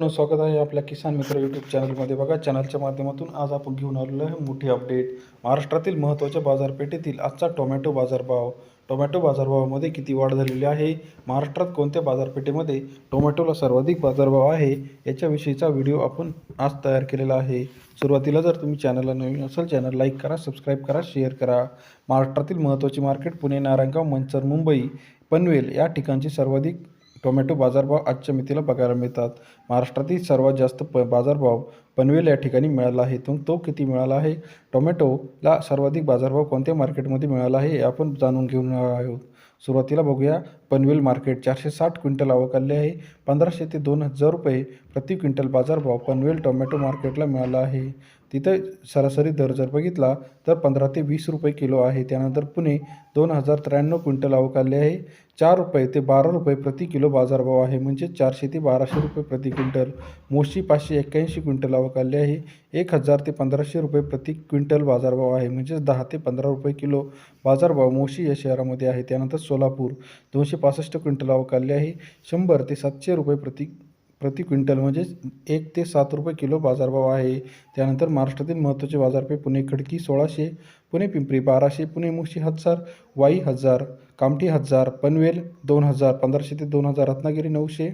स्वागत आहे आपल्या किसान मित्र यूट्यूब चॅनलमध्ये बघा चॅनलच्या माध्यमातून आज आपण घेऊन आलेलो आहे मोठी अपडेट महाराष्ट्रातील महत्त्वाच्या बाजारपेठेतील आजचा टोमॅटो बाजारभाव. टोमॅटो बाजारभावामध्ये किती वाढ झालेली आहे? महाराष्ट्रात कोणत्या बाजारपेठेमध्ये टोमॅटोला सर्वाधिक बाजारभाव आहे? याच्याविषयीचा व्हिडिओ आपण आज तयार केलेला आहे. सुरुवातीला जर तुम्ही चॅनलला नवीन असाल चॅनल लाईक करा सबस्क्राईब करा शेअर करा. महाराष्ट्रातील महत्त्वाची मार्केट पुणे नारायणगाव मंचर मुंबई पनवेल या ठिकाणची सर्वाधिक टोमॅटो बाजारभाव आजच्या मितीला बघायला मिळतात. महाराष्ट्रातील सर्वात जास्त प बाजारभाव पनवेल या ठिकाणी मिळाला आहे. तो तो किती मिळाला आहे? टोमॅटोला सर्वाधिक बाजारभाव कोणत्या मार्केटमध्ये मिळाला आहे? हे आपण जाणून घेऊन आहोत. सुरुवातीला बघूया. पनवेल मार्केट चारशे साठ क्विंटल आवक आहे. पंधराशे ते दोन हजार रुपये प्रति क्विंटल बाजारभाव पनवेल टोमॅटो मार्केटला मिळाला आहे. तिथं सरासरी दर जर बघितला तर पंधरा ते वीस रुपये किलो आहे. त्यानंतर पुणे दोन हजार त्र्याण्णव क्विंटल अवकाले आहे. चार रुपये ते बारा रुपये प्रति किलो बाजारभाव आहे. म्हणजे चारशे ते बाराशे रुपये प्रति क्विंटल. मोशी पाचशे एक्क्याऐंशी क्विंटल आवक आली आहे. एक हजार ते पंधराशे रुपये प्रति क्विंटल बाजारभाव आहे. म्हणजेच दहा ते पंधरा रुपये किलो बाजारभाव मोशी या शहरामध्ये आहे. त्यानंतर सोलापूर दोनशे पासष्ट क्विंटल अवकाले आहे. शंभर ते सातशे रुपये प्रति प्रति क्विंटल म्हणजेच एक ते सात रुपये किलो बाजारभाव आहे. त्यानंतर महाराष्ट्रातील महत्त्वाचे बाजारपेठ पुणे खडकी सोळाशे पुणे पिंपरी बाराशे पुणे मुशी हजार वाई हजार कामठी हजार पनवेल दोन हजार पंधराशे ते दोन हजार रत्नागिरी नऊशे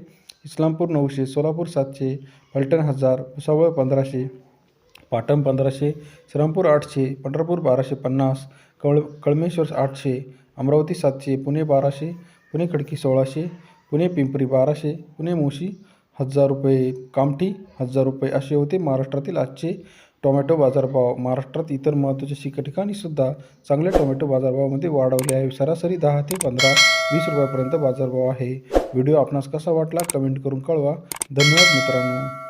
इस्लामपूर नऊशे सोलापूर सातशे फलटण हजार भुसावळ पंधराशे पाटण पंधराशे श्रमपूर आठशे पंढरपूर बाराशे पन्नास कळ कळमेश्वर आठशे अमरावती सातशे पुणे बाराशे पुणे खडकी सोळाशे पुणे पिंपरी बाराशे पुणे मोशी हजार रुपये कामठी हजार रुपये असे होते. महाराष्ट्रातील आजचे टोमॅटो बाजारभाव. महाराष्ट्रात इतर महत्त्वाच्या शिक ठिकाणीसुद्धा चांगल्या टोमॅटो बाजारभावामध्ये वाढवले आहे. सरासरी दहा ते पंधरा वीस रुपयापर्यंत बाजारभाव आहे. व्हिडिओ आपणास कसा वाटला? कमेंट करून कळवा. धन्यवाद मित्रांनो.